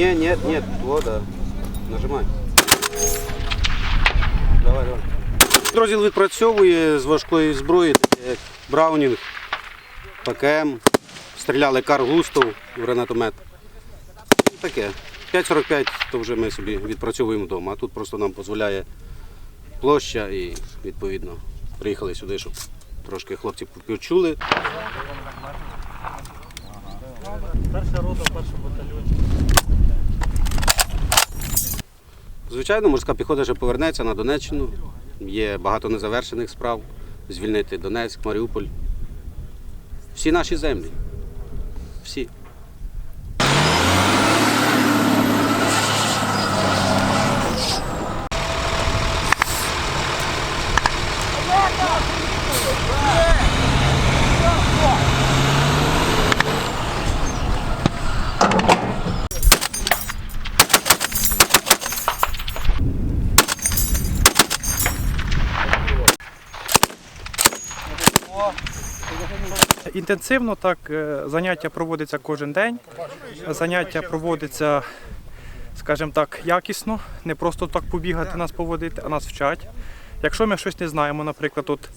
Нет, нет, вот, да. Нажимай. Давай, давай. Підрозділ відпрацьовує з важкої зброї, як Браунінг, ПКМ, стріляли Карл Густов гранатомет. Таке. 5,45 то вже ми собі відпрацьовуємо вдома, а тут просто нам дозволяє площа і відповідно приїхали сюди, щоб трошки хлопці почули. Перша рота, перший батальйон. Звичайно, морська піхота ще повернеться на Донеччину. Є багато незавершених справ. Звільнити Донецьк, Маріуполь. Всі наші землі. Всі. Інтенсивно так е, заняття проводиться кожен день. Заняття проводиться, скажімо так, якісно, не просто так побігати, нас поводити, а нас вчать. Якщо ми щось не знаємо, наприклад, от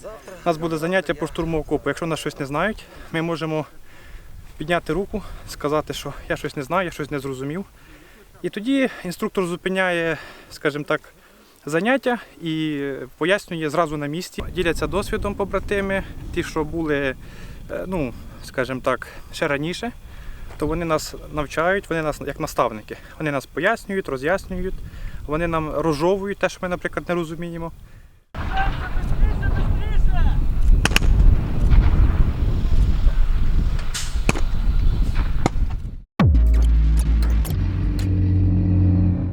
у нас буде заняття по штурму окопу. Якщо нас щось не знають, ми можемо підняти руку, сказати, що я щось не знаю, я щось не зрозумів. І тоді інструктор зупиняє, скажімо так, заняття і пояснює зразу на місці. Діляться досвідом побратими, ті, що були, ну, скажімо так, ще раніше, то вони нас навчають, вони нас як наставники. Вони нас пояснюють, роз'яснюють, вони нам розжовують те, що ми, наприклад, не розуміємо.